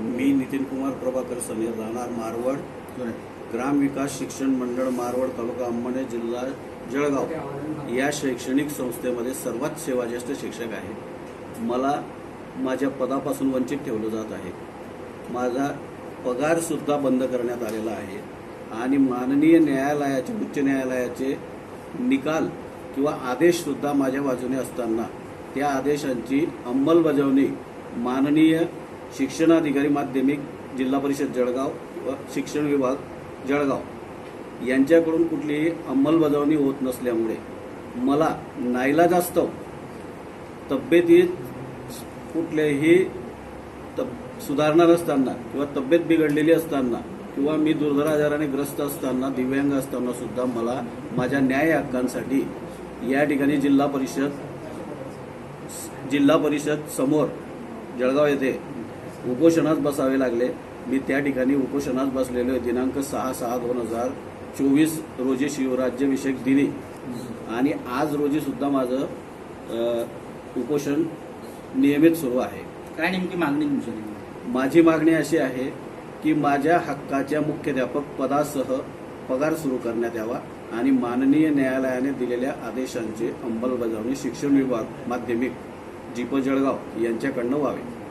मी नितीन कुमार प्रभाकर समीर राहणार मारवड. ग्राम विकास शिक्षण मंडळ मारवड तालुका अंबणे जिल्हा जळगाव. या शैक्षणिक संस्थेमध्ये सर्वात सेवाज्येष्ठ शिक्षक आहे. मला माझ्या पदापासून वंचित ठेवलं जात आहे. माझा पगारसुद्धा बंद करण्यात आलेला आहे. आणि माननीय न्यायालयाचे उच्च न्यायालयाचे निकाल किंवा आदेशसुद्धा माझ्या बाजूने असताना त्या आदेशांची अंमलबजावणी माननीय शिक्षणाधिकारी माध्यमिक जिल्हा परिषद जळगाव व शिक्षण विभाग जळगाव यांच्याकडून कुठलीही अंमलबजावणी होत नसल्यामुळे मला नाईलाजास्तव तब्येतीत कुठल्याही तब सुधारणा नसताना किंवा तब्येत बिघडलेली असताना किंवा मी दुर्धर आजाराने ग्रस्त असताना दिव्यांग असताना सुद्धा मला माझ्या न्याय हक्कांसाठी या ठिकाणी जिल्हा परिषद जिल्हा परिषद समोर जळगाव येथे उपोषणात बसावे लागले. मी त्या ठिकाणी उपोषणात बसलेलो दिनांक सहा सहा दोन हजार चोवीस रोजी शिवराज्याभिषेक दिनी. आणि आज रोजी सुद्धा माझं उपोषण नियमित सुरू आहे. काय नेमकी मागणी तुमची? माझी मागणी अशी आहे की माझ्या हक्काच्या मुख्याध्यापक पदासह पगार सुरू करण्यात यावा आणि माननीय न्यायालयाने दिलेल्या आदेशांची अंमलबजावणी शिक्षण विभाग माध्यमिक दीपक जळगाव यांच्याकडनं व्हावे.